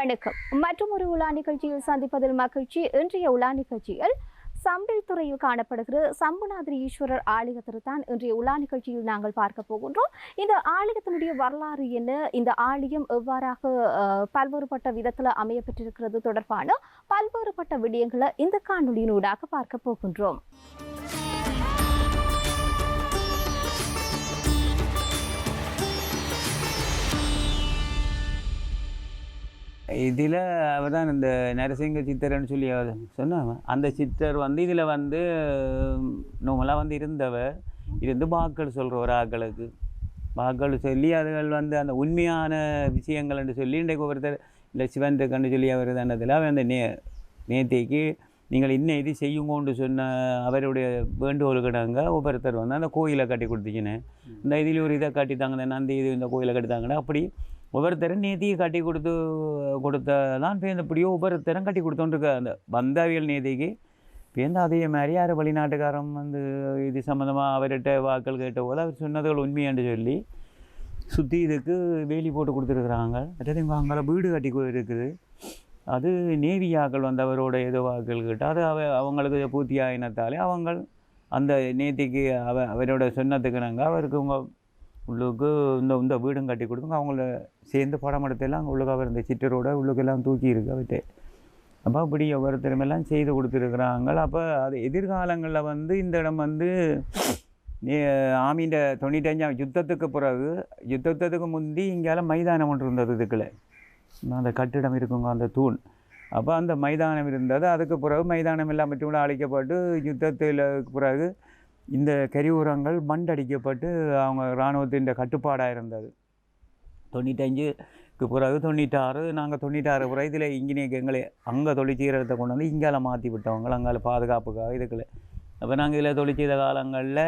வணக்கம். மற்றும் ஒரு உலா நிகழ்ச்சியில் சந்திப்பதில் மகிழ்ச்சி. இன்றைய உலா நிகழ்ச்சியில் சம்பில் துறையில் காணப்படுகிற சம்புநாதிரி ஈஸ்வரர் ஆலயத்தில்தான் இன்றைய உலா நிகழ்ச்சியில் நாங்கள் பார்க்க போகின்றோம். இந்த ஆலயத்தினுடைய வரலாறு என்ன? இந்த ஆலயம் எவ்வாறாக பல்வேறுபட்ட விதத்தில் அமையப்பட்டிருக்கிறது தொடர்பான பல்வேறுபட்ட விடயங்களை இந்த காணொலியினூடாக பார்க்க போகின்றோம். இதில் அவர் தான் இந்த நரசிங்க சித்தர்னு சொல்லி அவர் சொன்னாங்க. அந்த சித்தர் வந்து இதில் வந்து நோமெல்லாம் வந்து இருந்தவர். இருந்து வாக்கள் சொல்கிற ஒரு ஆக்களுக்கு. வாக்கள் சொல்லி அதுகள் வந்து அந்த உண்மையான விஷயங்கள்னு சொல்லி இன்றைக்கு ஒருத்தர் இந்த சிவன் கண்டு சொல்லி அவர் தானதில் அவர் அந்த நே நேத்திக்கு நீங்கள் இன்னும் இது செய்யுங்கன்னு சொன்ன அவருடைய வேண்டுகோளுக்கிடாங்க ஒவ்வொருத்தர் வந்து அந்த கோயிலை கட்டி கொடுத்துக்கினேன். இந்த இதில் ஒரு இதை கட்டித்தாங்க இந்த நந்தி இது இந்த கோயிலை கட்டித்தாங்கன்னா அப்படி ஒவ்வொருத்தரும் நீதியை கட்டி கொடுத்து கொடுத்ததான் பேருந்து இப்படியோ ஒவ்வொருத்தரும் கட்டி கொடுத்தோன்றிருக்க அந்த பந்தாவியல் நீதிக்கு பேருந்து அதே மாதிரி யார் வெளிநாட்டுக்காரன் வந்து இது சம்மந்தமாக அவர்கிட்ட வாக்கள் கேட்ட போது அவர் சொன்னதுகள் உண்மையாண்டு சொல்லி சுற்றி இதுக்கு வேலி போட்டு கொடுத்துருக்குறாங்க. அதாவது இங்கே அங்கே வீடு கட்டி இருக்குது அது நேவியாக்கள் வந்து அவரோட ஏதோ வாக்கள் கேட்டால் அது அவ அவங்களுக்கு பூர்த்தி ஆயினத்தாலே அவங்க அந்த நேத்திக்கு அவ அவரோட சொன்னதுக்கு நாங்கள் அவருக்கு உங்கள் உள்ளுக்கு இந்த இந்த வீடும் கட்டி கொடுத்துங்க. அவங்கள சேர்ந்து படமடத்தையெல்லாம் உள்ளுக்காக அங்கே உள்ளுக்கு சிட்டரோட உள்ளுக்கெல்லாம் தூக்கி இருக்கு அவட்டே அப்போ இப்படி ஒவ்வொருத்தருமெல்லாம் செய்து கொடுத்துருக்குறாங்க. அப்போ அது எதிர்காலங்களில் வந்து இந்த இடம் வந்து ஆமீண்ட தொண்ணூற்றஞ்சாம் யுத்தத்துக்கு பிறகு யுத்தத்துக்கு முந்தி இங்கேயால மைதானம் ஒன்று இருந்தது இதுக்குள்ள. அந்த கட்டிடம் இருக்குங்க அந்த தூண். அப்போ அந்த மைதானம் இருந்தது. அதுக்கு பிறகு மைதானம் எல்லாம் மட்டும் கூட அழிக்கப்பட்டு யுத்தத்தில் பிறகு இந்த கரிவுரங்கள் மண்டடிக்கப்பட்டு அவங்க இராணுவத்தின் கட்டுப்பாடாக இருந்தது. தொண்ணூத்தஞ்சுக்கு பிறகு தொண்ணூற்றாறு நாங்கள் தொண்ணூற்றாறு பிறகு இதில் எங்களை அங்கே தொழிற்சீரத்தை கொண்டு வந்து இங்கால மாற்றி விட்டவங்க. அங்கால பாதுகாப்புக்காக இதுக்குள்ள. அப்போ நாங்கள் இதில் தொழிற்சீர காலங்களில்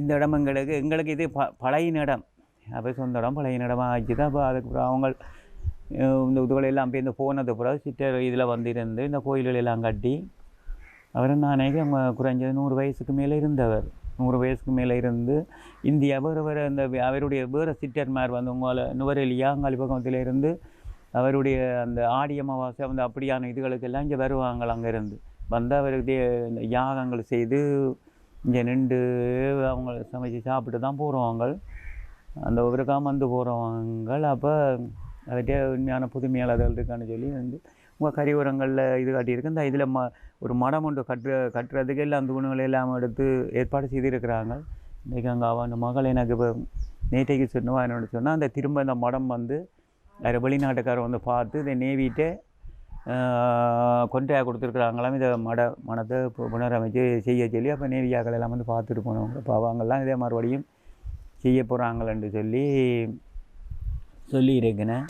இந்த இடம் எங்களுக்கு எங்களுக்கு இது ப பழையின இடம். அப்போ சொந்த இடம் பழையின இடமாக ஆச்சு தான் அப்போ அதுக்கு பிறகு அவங்க இந்த இதுகளை போய் இந்த போனது பிறகு சிட்டர் இதில் வந்திருந்து இந்த கோயில்கள் எல்லாம் கட்டி அவர் நானேக்கு அவங்க குறைஞ்சது நூறு வயசுக்கு மேலே இருந்தவர். நூறு வயசுக்கு மேலே இருந்து இந்தியா வேறு வேறு அந்த அவருடைய வேறு சிட்டர்மார் வந்து உங்களை நுவரெலியாங்காலி பக்கத்தில் இருந்து அவருடைய அந்த ஆடி அமாவாசை அந்த அப்படியான இதுகளுக்கெல்லாம் இங்கே வருவாங்க அங்கேருந்து வந்து அவருடைய இந்த யாகங்கள் செய்து இங்கே நின்று அவங்க சமைச்சு சாப்பிட்டு தான் போகிறவங்க. அந்த ஒவ்வொருக்காக வந்து போகிறவங்க. அப்போ அவர்கிட்ட உண்மையான புதுமையாளர்கள் இருக்கான்னு சொல்லி வந்து உங்கள் கரிவரங்களில் இது காட்டியிருக்கு. இந்த இதில் ம ஒரு மடம் ஒன்று கட்டுற கட்டுறதுக்கு எல்லாம் தூணுகள் எல்லாம் எடுத்து ஏற்பாடு செய்திருக்கிறாங்க. இன்றைக்கி அங்கே அவன் மகள் எனக்கு இப்போ நேற்றைக்கு சொன்னவா என்னோட சொன்னால் அந்த திரும்ப இந்த மடம் வந்து வேறு வெளிநாட்டுக்காரர் வந்து பார்த்து இதை நேவிட்டு கொண்டையாக கொடுத்துருக்குறாங்களாம். இதை மட மனத்தை புனரமைச்சு செய்ய சொல்லி அப்போ நேவியாக்கள் எல்லாம் வந்து பார்த்துட்டு போனவங்க. இப்போ அவங்கெல்லாம் இதே மறுபடியும் செய்ய போகிறாங்களேன்னு சொல்லி சொல்லியிருக்கினேன்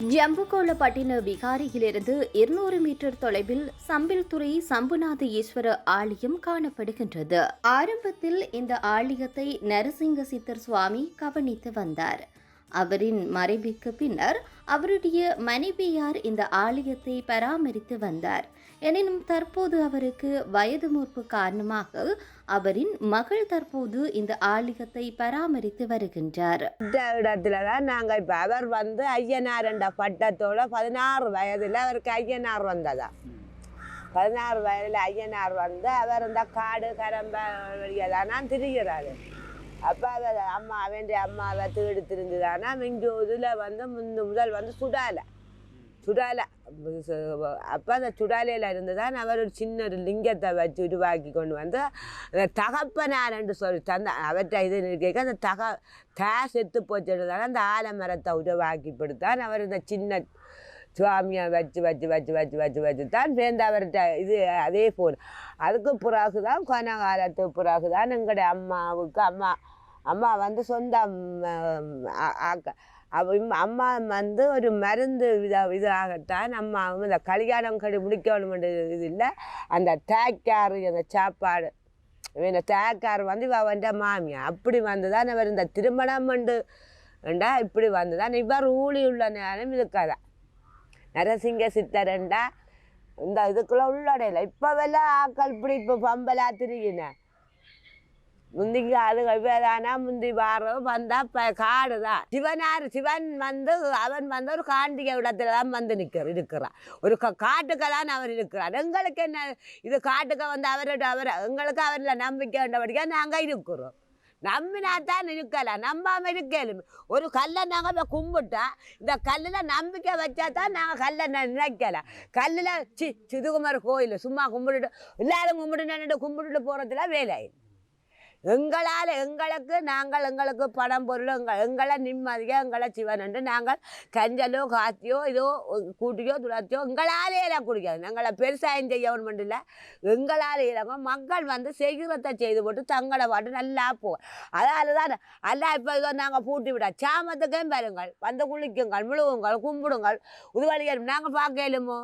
ஜம்புகோளப்பட்டின விகாரியிலிருந்து இருநூறு மீட்டர் தொலைவில் சம்பில்துறை சம்புநாத ஈஸ்வர ஆலயம் காணப்படுகின்றது. ஆரம்பத்தில் இந்த ஆலயத்தை நரசிங்க சித்தர் சுவாமி கவனித்து வந்தார். அவரின் மறைவுக்கு பின்னர் அவருடைய மனைவியார் இந்த ஆலயத்தை பராமரித்து வந்தார். எனினும் தற்போது அவருக்கு வயது மூர்ப்பு காரணமாக அவரின் மகள் தற்போது இந்த ஆலயத்தை பராமரித்து வருகின்றார். இந்த இடத்துல தான் நாங்கள் இப்போ அவர் வந்து ஐயனார் என்ற பட்டத்தோட பதினாறு வயதில் அவருக்கு ஐயனார் வந்ததா? பதினாறு வயதில் ஐயனார் வந்து அவர் இந்த காடு கரம்ப வழியெல்லாம் திரிகிறாரு. அப்போ அவர் அம்மா வேண்டிய அம்மாவை தேடி திரிஞ்சுதானா இங்கே இதில் வந்து முந்து முதல் வந்து சுடாலை. சுடாலை. அப்போ அந்த சுடாலையில் இருந்து தான் அவர் ஒரு சின்ன ஒரு லிங்கத்தை வச்சு உருவாக்கி கொண்டு வந்து அந்த தகப்பனார் என்று சொல்லி தந்த அவற்றை இது கேட்க அந்த தக தா செத்து போச்சுன்றதால அந்த ஆலமரத்தை உருவாக்கி கொடுத்தான் அவர் இந்த சின்ன சுவாமியை வச்சு வச்சு வச்சு வச்சு வச்சு வச்சு தான் சேர்ந்து அவர்கிட்ட இது அதே போல் அதுக்கு பிறகு தான் கொன காலத்து பிறகு தான் எங்களுடைய அம்மாவுக்கு அம்மா அம்மா வந்து சொந்தம் அக்கா ஆக்க அம்மா வந்து ஒரு மருந்து இத இதாகத்தான் நம்ம இந்த கல்யாணம் கடி முடிக்கணுமென்ற இது இல்லை அந்த தேக்காறு அந்த சாப்பாடு இந்த தேக்கார் வந்து இவ வந்த மாமியா அப்படி வந்து தான் இவர் இந்த திருமணம் உண்டு என்றா இப்படி வந்து தான் இவர் ஊழி உள்ள நேரம் இருக்காதா. நரசிங்க சித்தரண்டா இந்த இதுக்குள்ளே உள்ளடையில. இப்போ இப்போவெல்லாம் ஆக்கள் இப்படி இப்போ பம்பலா திரிகின முந்தி அது வெவ்வேறானா முந்தி வார வந்தா காடு தான் சிவனார் சிவன் வந்து அவன் வந்து ஒரு காண்டிகை இடத்துல தான் வந்து நிற்கிற இருக்கிறான் ஒரு காட்டுக்க தான் அவர் இருக்கிறார் எங்களுக்கு என்ன இது காட்டுக்க வந்து அவரோட அவர் எங்களுக்கு அவரில் நம்பிக்கை உண்டபடியாக நாங்கள் இருக்கிறோம் நம்பினா தான் இருக்கலாம் நம்பாமல் இருக்கலும் ஒரு கல்லை நாங்கள் போய் கும்பிட்டா இந்த கல்லில் நம்பிக்கை வச்சா தான் நாங்கள் கல்லை நினைக்கலாம் கல்லில் சி சிதுகுமார் கோயில் சும்மா கும்பிட்டுட்டு எல்லாரும் கும்பிட்டு நின்றுட்டு கும்பிட்டுட்டு போகிறதுல வேலை எங்களால் எங்களுக்கு நாங்கள் எங்களுக்கு பணம் பொருள் எங்கள் எங்களை நிம்மதியாக எங்களை சிவன் என்று நாங்கள் கஞ்சலோ காத்தியோ இதோ கூட்டியோ துளத்தியோ எங்களாலே எல்லாம் குடிக்காது. நாங்களை பெருசாயம் செய்யணும் இல்லை எங்களால் இறங்க மக்கள் வந்து செய்கிறத செய்து போட்டு தங்களை பாட்டு நல்லா போ அதால் தான் அல்லா இப்போ இதோ நாங்கள் பூட்டி விட சாமத்துக்கே பாருங்கள் வந்து குளிக்குங்கள் முழுவுங்கள் கும்பிடுங்கள் உதுவழிகள் நாங்கள் பார்க்கலுமோ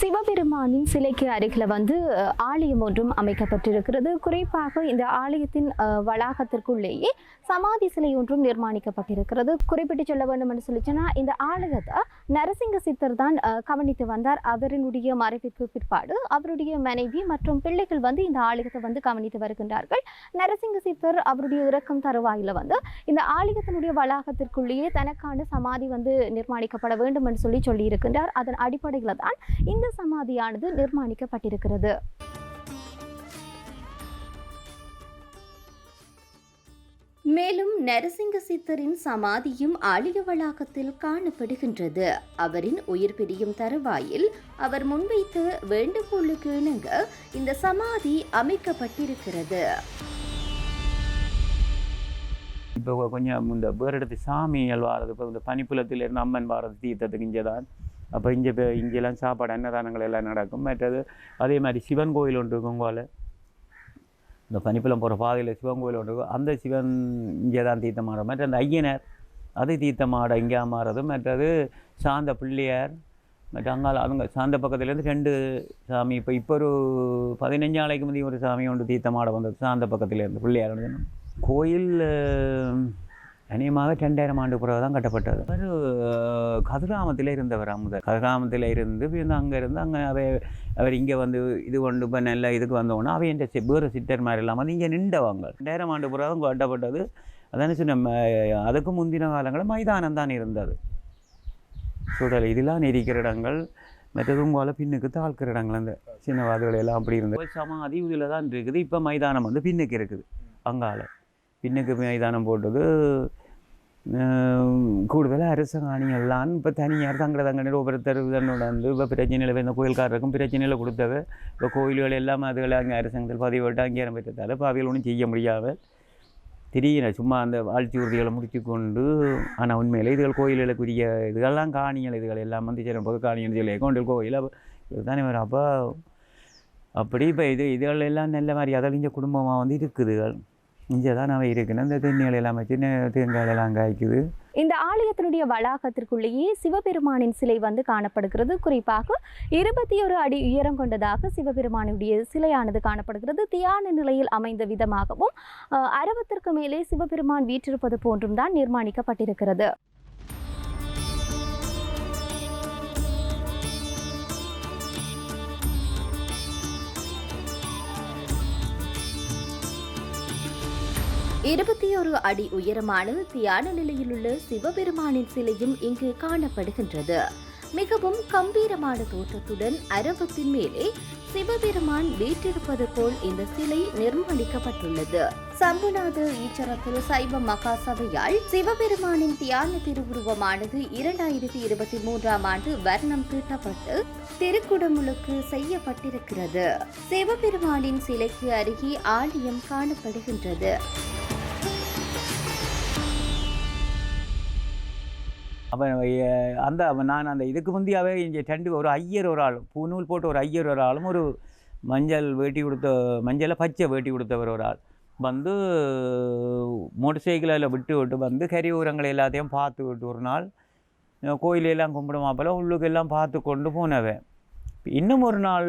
சிவபெருமானின் சிலைக்கு அருகில் வந்து ஆலயம் ஒன்றும் அமைக்கப்பட்டிருக்கிறது. குறிப்பாக இந்த ஆலயத்தின் வளாகத்திற்குள்ளேயே சமாதி சிலை ஒன்றும் நிர்மாணிக்கப்பட்டிருக்கிறது. குறிப்பிட்டு சொல்ல வேண்டும் என்று சொல்லிச்சுன்னா இந்த ஆலயத்தை நரசிங்க சித்தர் தான் கவனித்து வந்தார். அவரினுடைய மறைவிற்கு பிற்பாடு அவருடைய மனைவி மற்றும் பிள்ளைகள் வந்து இந்த ஆலயத்தை வந்து கவனித்து வருகின்றார்கள். நரசிங்க சித்தர் அவருடைய இறக்கம் தருவாயில வந்து இந்த ஆலயத்தினுடைய வளாகத்திற்குள்ளேயே தனக்கான சமாதி வந்து நிர்மாணிக்கப்பட வேண்டும் என்று சொல்லி சொல்லியிருக்கின்றார். அதன் அடிப்படையில் தான் இந்த சமாதியானது நிர்மாணிக்கப்பட்டிருக்கிறது. மேலும் நரசிங்க சித்தரின் சமாதியும் ஆலய வளாகத்தில் காணப்படுகின்றது. அவரின் உயிர் பிரியும் தருவாயில் அவர் முன்வைத்த வேண்டுகோளுக்கு இணங்க இந்த சமாதி அமைக்கப்பட்டிருக்கிறது. இப்போ கொஞ்சம் இந்த வேறு இடத்து சாமிகள் வாரது இப்போ இந்த பனிப்புலத்தில் இருந்து அம்மன் வாரது தீர்த்தத்துக்கு இங்கே தான். அப்போ இங்கே இங்கெல்லாம் சாப்பாடு அன்னதானங்கள் எல்லாம் நடக்கும். மற்றது அதே மாதிரி சிவன் கோயில் ஒன்று இருக்கும் கோவில் இந்த பனிப்புலம் போகிற பாதையில் சிவன் கோயில் ஒன்று அந்த சிவன் இங்கே தான் தீர்த்தமாட மற்ற அந்த ஐயனர் அது தீர்த்தமாட இங்கே மாறுறது மற்றது சாந்த பிள்ளையார் மற்ற அங்கால அவங்க சாந்த பக்கத்துலேருந்து ரெண்டு சாமி இப்போ இப்போ ஒரு பதினஞ்சு நாளைக்கு முந்தைய ஒரு சாமி ஒன்று தீர்த்தமாட வந்தது சாந்த பக்கத்துலேருந்து பிள்ளையார் ஒன்று கோயில் அஹ், அநேகமாக ரெண்டாயிரம் ஆண்டு பிறகு தான் கட்டப்பட்டது. அவர் கதிராமத்தில் இருந்தவர் அமுதர். கதிராமத்தில் இருந்து அங்கே இருந்து அங்கே அதை அவர் இங்கே வந்து இது கொண்டு இப்போ நல்ல இதுக்கு வந்தோன்னா அவை என்ற வேறு சித்தர் மாதிரி இல்லாமல் வந்து இங்கே நின்றவங்க. ரெண்டாயிரம் ஆண்டு புறம் தான் கட்டப்பட்டது. அதான சொன்ன ம- அதுக்கு முந்தின காலங்களில் மைதானம் தான் இருந்தது. சுடல் இதெல்லாம் இருக்கிற இடங்கள் மற்றதும் போல் பின்னுக்கு தாழ்க்கிற இடங்கள். அந்த சின்னவாதிகள் எல்லாம் அப்படி இருந்தது. சமாதி இதில் தான் இருக்குது. இப்போ மைதானம் வந்து பின்னுக்கு இருக்குது. அங்கால. பின்னுக்கு மைதானம் போட்டது கூடுதலாக அரசாணிகள்லாம் இப்போ தனியார் தங்கட தங்கட ஒவ்வொருத்தர் தன்னோட வந்து இப்போ பிரச்சனையில் இந்த கோயில்காரருக்கும் பிரச்சனையில் கொடுத்தவ இப்போ கோயில்கள் எல்லாம் அதுகளை அங்கே அரசாங்கத்தில் பதிவிட்டு அங்கீகாரம் பெற்றதால் இப்போ அவைகள் ஒன்றும் செய்ய முடியாமல் தெரியல சும்மா அந்த வாழ்ச்சி உறுதிகளை முடித்து கொண்டு ஆனால் உண்மையில் இதுகள் கோயில்களுக்குரிய இதுகள்லாம் காணிகள் இதுகள் எல்லாம் வந்து சில பொது காணிகள் சொல்லி கொண்டு கோயில் இதுதானே வரும் அப்போ அப்படி இப்போ இது இதுகள் எல்லாம் நல்ல மாதிரி அதழிஞ்ச குடும்பமாக வந்து இருக்குதுகள் இங்கே தான் அவை இருக்குன்னு இந்த தென்னிகள் வச்சு காய்க்குது. இந்த ஆலயத்தினுடைய வளாகத்திற்குள்ளேயே சிவபெருமானின் சிலை வந்து காணப்படுகிறது. குறிப்பாக இருபத்தி ஒரு அடி உயரம் கொண்டதாக சிவபெருமானுடைய சிலையானது காணப்படுகிறது. தியான நிலையில் அமைந்த விதமாகவும் அஹ், அரவத்திற்கு மேலே சிவபெருமான் வீற்றிருப்பது போன்றும் தான் நிர்மாணிக்கப்பட்டிருக்கிறது. இருபத்தி ஒரு அடி உயரமான தியான நிலையிலுள்ள சிவபெருமானின் சிலையும் இங்கு காணப்படுகின்றது. மிகவும் கம்பீரமான தோற்றத்துடன் அரபத்தின் மேலே சிவபெருமான் வீற்றிருப்பது போல் இந்த சிலை நிர்மாணிக்கப்பட்டுள்ளது. சம்புநாத ஈச்சரத்தில் சைவ மகா சபையால் சிவபெருமானின் தியான திருவுருவமானது இரண்டாயிரத்தி இருபத்தி மூன்றாம் ஆண்டு வர்ணம் தீட்டப்பட்டு திருக்குடமுழுக்கு செய்யப்பட்டிருக்கிறது. சிவபெருமானின் சிலைக்கு அருகே ஆலயம் காணப்படுகின்றது. அப்போ அந்த நான் அந்த இதுக்கு முந்தியாவே இங்கே ரெண்டு ஒரு ஐயர் ஒரு ஆள் பூநூல் போட்டு ஒரு ஐயர் ஒரு ஆளும் ஒரு மஞ்சள் வேட்டி கொடுத்த மஞ்சளை பச்சை வேட்டி கொடுத்தவர் ஒரு ஆள். வந்து மோட்டர் சைக்கிளில் விட்டு விட்டு வந்து கரி உரங்களை எல்லாத்தையும் பார்த்து விட்டு ஒரு நாள் கோயிலெல்லாம் கும்பிடுமாப்பில் உள்ளுக்கு எல்லாம் பார்த்து கொண்டு போனவன். இன்னும் ஒரு நாள்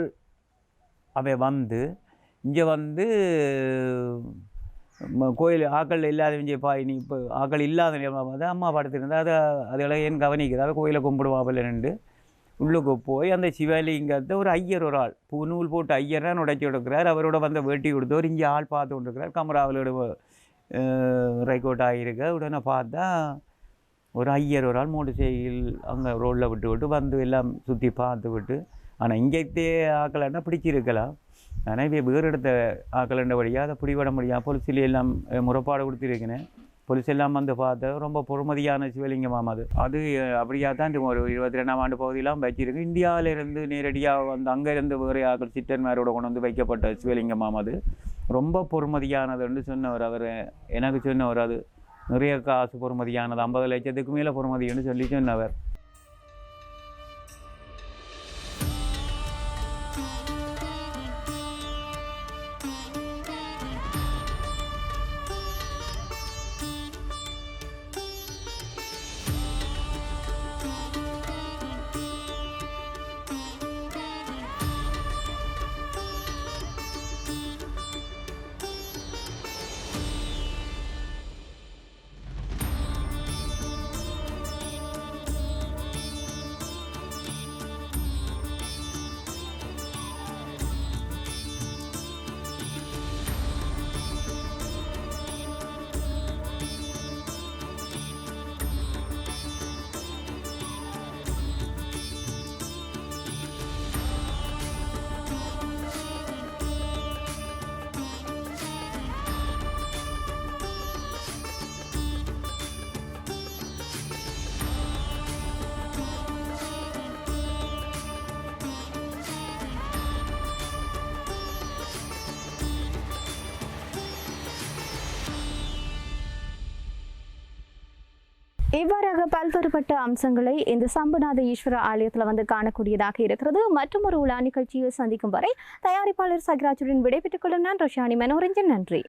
அவன் வந்து இங்கே வந்து கோயில் ஆக்கள் இல்லாதவங்க பா நீ இப்போ ஆக்கள் இல்லாத நேரமா பார்த்தா அம்மா படுத்திருந்தா அதை அதெல்லாம் ஏன் கவனிக்குது? அதை கோயிலை கும்பிடுவாப்பில் நின்று. உள்ளுக்கு போய் அந்த சிவலிங்கத்தை ஒரு ஐயர் ஒரு ஆள் பூ நூல் போட்டு ஐயர் தான் உடைச்சி கொடுக்குறார். அவரோட வந்த வேட்டி கொடுத்தவர் இங்கே ஆள் பார்த்து கொண்டிருக்கிறார். கமராவிலோட ரெக்கார்ட் ஆகியிருக்க. உடனே பார்த்தா ஒரு ஐயர் ஒரு ஆள் மோட்டர் சைக்கிள் அங்கே ரோட்டில் விட்டு விட்டு வந்து எல்லாம் சுற்றி பார்த்து விட்டு ஆனால் இங்கே ஆக்கலைன்னா பிடிச்சிருக்கலாம்? ஆனால் வேறு இடத்த ஆக்கலண்டபடியாக அதை பிடிபட முடியாது போலீஸில் எல்லாம் அஹ், முறைப்பாடு கொடுத்துருக்கேன் போலீஸ் எல்லாம் வந்து பார்த்தா ரொம்ப பொறுமதியான சிவலிங்கமாம் அது. அது அப்படியா தான் ஒரு இருபத்தி ரெண்டாம் ஆண்டு பகுதியெல்லாம் வச்சிருக்கு. இந்தியாவிலிருந்து நேரடியாக வந்து அங்கேருந்து வேறு ஆக்கள் சித்தன்மாரோட கொண்டு வந்து வைக்கப்பட்ட சிவலிங்கமாம் அது. ரொம்ப பொறுமதியானதுன்னு சொன்னவர் அவர் எனக்கு சொன்னவர் அது. நிறைய காசு பொறுமதியானது. ஐம்பது லட்சத்துக்கு மேலே பொறுமதின்னு சொல்லி சொன்னவர். இவ்வாறாக பல்வேறுபட்ட அம்சங்களை இந்த சம்புநாத ஈஸ்வர ஆலயத்தில் வந்து காணக்கூடியதாக இருக்கிறது. மற்றும் ஒரு உலா நிகழ்ச்சியை சந்திக்கும் வரை தயாரிப்பாளர் சகராஜுடன் விடைபெற்றுக் கொள்ளும் நான் ரோஷானி மனோரஞ்சன். நன்றி.